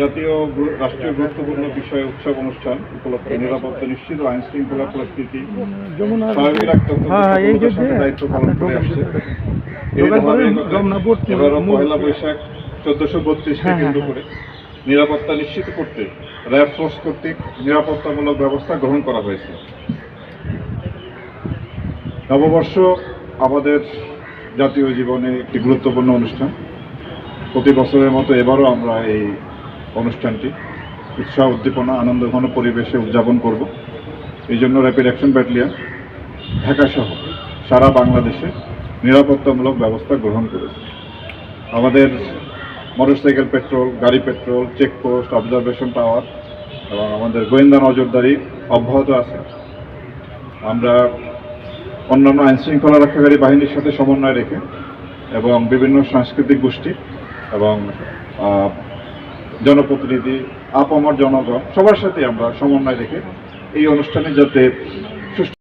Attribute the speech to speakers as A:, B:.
A: জাতীয় রাষ্ট্রীয় গুরুত্বপূর্ণ বিষয় উৎসব অনুষ্ঠান উপলক্ষে নিরাপত্তা নিশ্চিত ও আইন শৃঙ্খলা পরিস্থিতি স্বাভাবিক রাখতে অত্যন্ত
B: হ্যাঁ
A: দায়িত্ব পালন করে আসছে। এবারও পহেলা বৈশাখ চোদ্দশো বত্রিশকে
B: হ্যাঁ,
A: কেন্দ্র
B: হ্যাঁ,
A: করে নিরাপত্তা নিশ্চিত করতে র্যাব ফোর্স কর্তৃক নিরাপত্তামূলক ব্যবস্থা গ্রহণ করা হয়েছে। নববর্ষ আমাদের জাতীয় জীবনে একটি গুরুত্বপূর্ণ অনুষ্ঠান। প্রতি বছরের মতো এবারও আমরা এই অনুষ্ঠানটি। উৎসাহ, উদ্দীপনা আনন্দঘন পরিবেশে উদযাপন করব। এই জন্য র্যাপিড অ্যাকশন ব্যাটালিয়ন ঢাকাসহ সারা বাংলাদেশে নিরাপত্তামূলক ব্যবস্থা গ্রহণ করেছে। আমাদের মোটরসাইকেল পেট্রোল গাড়ি পেট্রোল চেকপোস্ট অবজারভেশন টাওয়ার এবং আমাদের গোয়েন্দা নজরদারি অব্যাহত আছে। আমরা অন্যান্য আইন শৃঙ্খলা রক্ষাকারী বাহিনীর সাথে সমন্বয় রেখে এবং বিভিন্ন সাংস্কৃতিক গোষ্ঠী এবং জনপ্রতিনিধি আপামর জনগণ সবার সাথে আমরা সমন্বয় রেখে এই অনুষ্ঠানে যাতে সুষ্ঠু